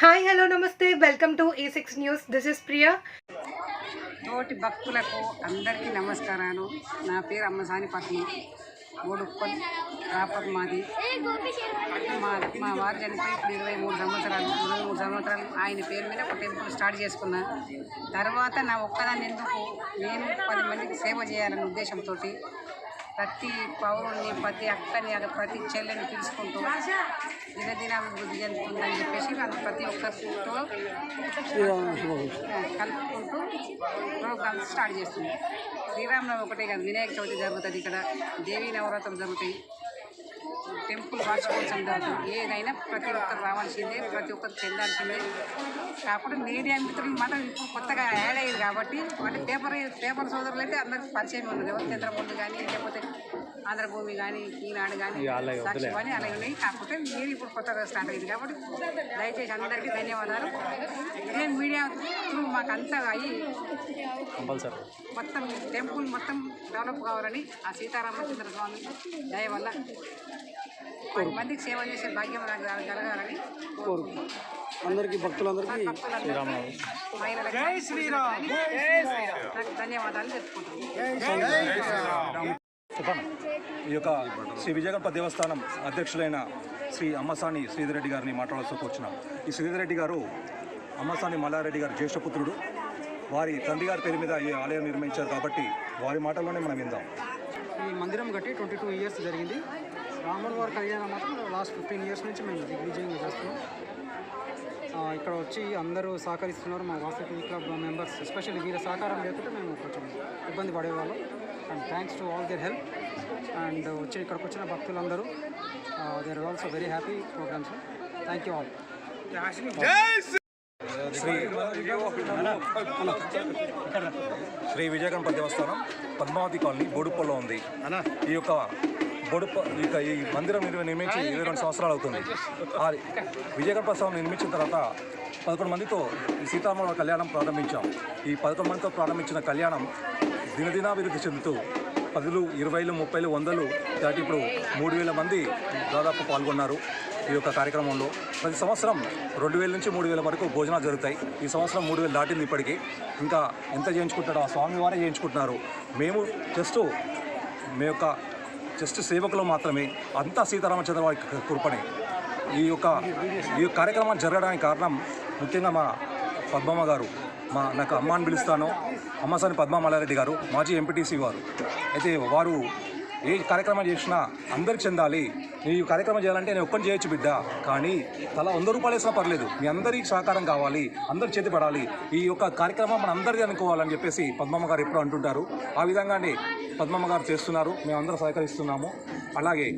Hi hello నమస్తే. Welcome to ఈ six news. This is Priya. తోటి భక్తులకు అందరికీ నమస్కారాలు. నా పేరు అమ్మసాని పద్మ. మూడుప్పల్ రాపర్ మాది మా మా వారు చనిపోయి ఇప్పుడు ఇరవై మూడు సంవత్సరాలు ఇరవై మూడు సంవత్సరాలు ఆయన పేరు మీద ఒక టెంపుల్ స్టార్ట్ చేసుకున్నా. తర్వాత నా ఒక్కదాన్ని ఎందుకు నేను పది మందికి సేవ చేయాలనే ఉద్దేశంతో ప్రతి పౌరుణ్ణి ప్రతి అక్కని అది ప్రతి చెల్లెని పిలుచుకుంటూ దినదినాభివృద్ధి చెందుతుందని చెప్పేసి వాళ్ళు ప్రతి ఒక్కరితో కలుపుకుంటూ ప్రోగ్రామ్స్ స్టార్ట్ చేస్తుంది. శ్రీరామనవమి ఒకటే కాదు వినాయక చవితి జరుగుతుంది ఇక్కడ దేవీ నవరాత్రులు జరుగుతాయి. టెంపుల్ వార్షికోత్సవం జరుగుతుంది ఏదైనా ప్రతి ఒక్కరు రావాల్సిందే ప్రతి ఒక్కరు చెందాల్సిందే. కాకపోతే మీడియా మిత్రులు మాత్రం ఇప్పుడు కొత్తగా యాడ్ అయ్యారు కాబట్టి వాళ్ళ పేపర్ పేపర్ సోదరులు అయితే అందరికి పరిచయం ఉన్నది. ఎవరు చంద్రబాబు కానీ లేకపోతే ఆంధ్రభూమి కానీ ఈనాడు కానీ సాక్షి కానీ అలాగే ఉన్నాయి. కాకపోతే మీరు ఇప్పుడు కొత్తగా స్టార్ట్ అయింది కాబట్టి దయచేసి అందరికీ ధన్యవాదాలు. ఇదే మీడియా త్రూ మాకు అంతా అయ్యి మొత్తం టెంపుల్ మొత్తం డెవలప్ కావాలని ఆ సీతారామచంద్ర స్వామి దయ వల్ల పది మందికి సేవ చేసే భాగ్యం నాకు కలగాలని కోరుకుంటున్నాను. అందరికీ భక్తులందరికీ ధన్యవాదాలు చెప్పుకుంటున్నాను ఈ యొక్క శ్రీ విజయగణప దేవస్థానం అధ్యక్షులైన శ్రీ అమ్మసాని శ్రీధర్ రెడ్డి గారిని మాట్లాడాల్సి వచ్చినాం ఈ శ్రీధర్ రెడ్డి గారు అమ్మసాని మల్లారెడ్డి గారి జ్యేష్ఠపుత్రుడు. వారి తండ్రి గారి పేరు మీద ఈ ఆలయం నిర్మించారు కాబట్టి వారి మాటల్లోనే మనం విందాం. ఈ మందిరం కట్టి ట్వంటీ టూ ఇయర్స్ జరిగింది. రాముల వారి కళ్యాణం మాత్రం లాస్ట్ ఫిఫ్టీన్ ఇయర్స్ నుంచి మేము దిగ్విజయంగా చేస్తున్నాం. ఆ, ఇక్కడ వచ్చి అందరూ సహకరిస్తున్నారు మా వాసవి క్లబ్ మెంబర్స్ ఎస్పెషల్లీ వీళ్ళ సహకారం లేకుంటే మేము కొంచెం ఇబ్బంది పడేవాళ్ళం. And thanks to all their help and వచ్చి ఇక్కడికి వచ్చిన భక్తులందరూ they are also very happy programmes thank you all Shri Shri విజయగణప దేవస్థానం పద్మావతి కాలనీ బోడుప్పల్లో ఉంది. ఈ యొక్క గొడప ఈ ఈ మందిరం నిర్మి- నిర్మించి ఇరవై రెండు సంవత్సరాలు అవుతుంది. ఆ విజయగణప స్వామి నిర్మించిన తర్వాత పదకొండు మందితో ఈ సీతారామ కళ్యాణం ప్రారంభించాం. ఈ పదకొండు మందితో ప్రారంభించిన కళ్యాణం దినదినాభివృద్ధి చెందుతూ పదులు ఇరవైలు ముప్పైలు వందలు దాటి ఇప్పుడు మూడు వేల మంది దాదాపు పాల్గొన్నారు ఈ యొక్క కార్యక్రమంలో. ప్రతి సంవత్సరం రెండు వేల నుంచి మూడు వేల వరకు భోజనాలు జరుగుతాయి. ఈ సంవత్సరం మూడు వేలు దాటింది ఇప్పటికీ. ఇంకా ఎంత చేయించుకుంటాడో ఆ స్వామివారే చేయించుకుంటున్నారు. మేము జస్ట్ మీ యొక్క జస్ట్ సేవకులు మాత్రమే. అంతా సీతారామచంద్ర వారి కృపనే ఈ యొక్క ఈ కార్యక్రమం జరగడానికి కారణం ముఖ్యంగా మా పద్మమ్మ గారు. మా నాకు అమ్మ అని పిలుస్తాను. అమ్మసాని పద్మ మల్లారెడ్డి గారు మాజీ ఎంపీటీసీ వారు. అయితే వారు ఏ కార్యక్రమం చేసినా అందరికి చెందాలి. ఈ కార్యక్రమం చేయాలంటే నేను ఒక్కని చేయొచ్చు బిడ్డ. కానీ తలా వంద రూపాయలు వేసినా పర్లేదు. మీ అందరికీ సహకారం కావాలి. అందరు చేతి పడాలి. ఈ యొక్క కార్యక్రమం మన అందరిది అనుకోవాలని చెప్పేసి పద్మమ్మ గారు ఎప్పుడు అంటుంటారు. ఆ విధంగానే పద్మమ్మ గారు చేస్తున్నారు. మేము అందరూ సహకరిస్తున్నాము. అలాగే